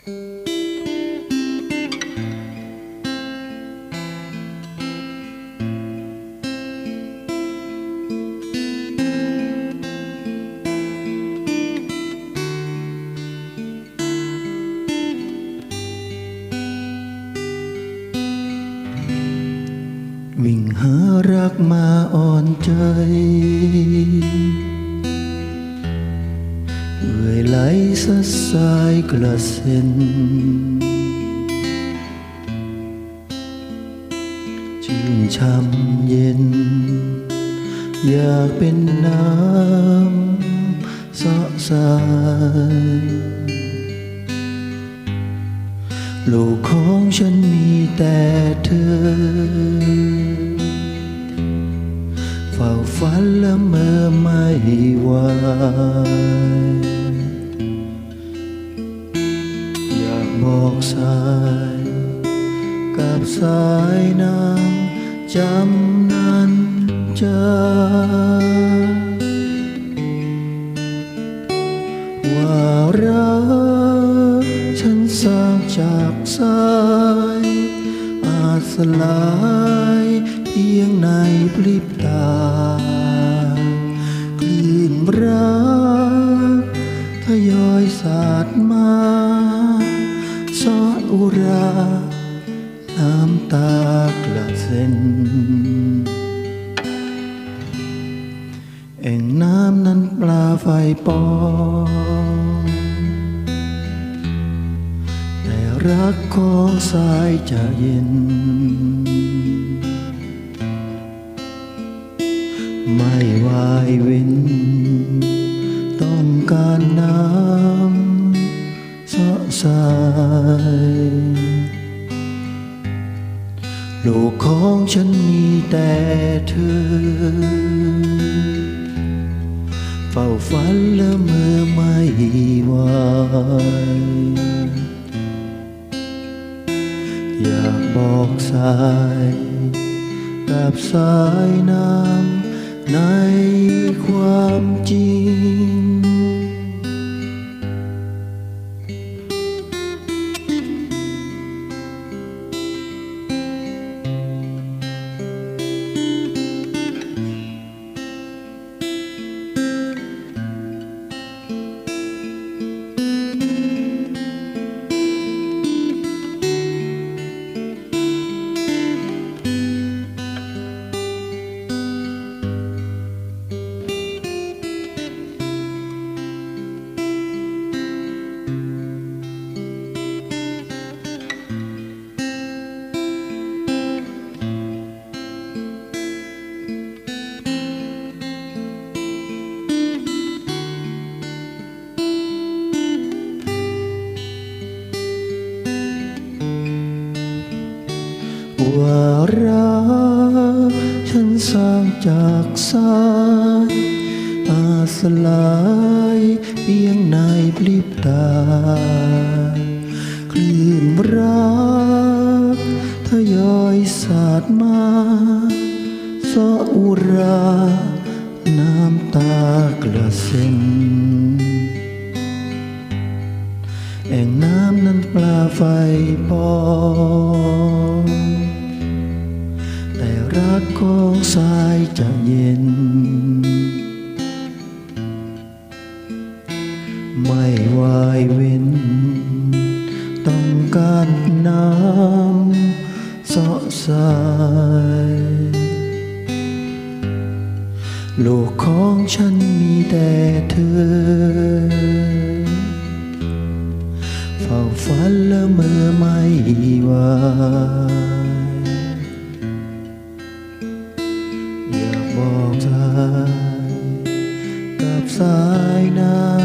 วิ่งหารักมาอ่อนใจ ไหลสัดสายกระเซ็น ชื่นช่ำเย็น อยากเป็นน้ำสะสายลูกของฉันมีแต่เธอเฝ้าฝันและเมื่อไม่วอย สาย กับสายน้ำจำนั้นจะว่ารักฉันสร้างจากสาย อาจสลายเพียงในพริบตาคลื่นรักทยอยสาดมาซ อุรา น้ำตากระเซ็นแอ่งน้ำนั้นปลาไฟปองแต่รักของสายจะเย็น ไม่วายเว้น ต้องการน้ำสะสาย ลูกของฉันมีแต่เธอ เฝ้าฝันและเมื่อไม่ไหวอยากบอกสายกับสายน้ำในความจริง ว่ารักฉันสร้างจากสายอาสลายเพียงในพริบตาคลื่นรักทยอยสาดมาสออุรา น้ำตากระเซ็นแอ่งน้ำนั้นปลาไฟปอ ของสายจะเย็น ไม่วายเว้น ต้องการน้ำสาะสาย ลูกของฉันมีแต่เธอ เฝ้าฝันและเมื่อไม่วอยา กบ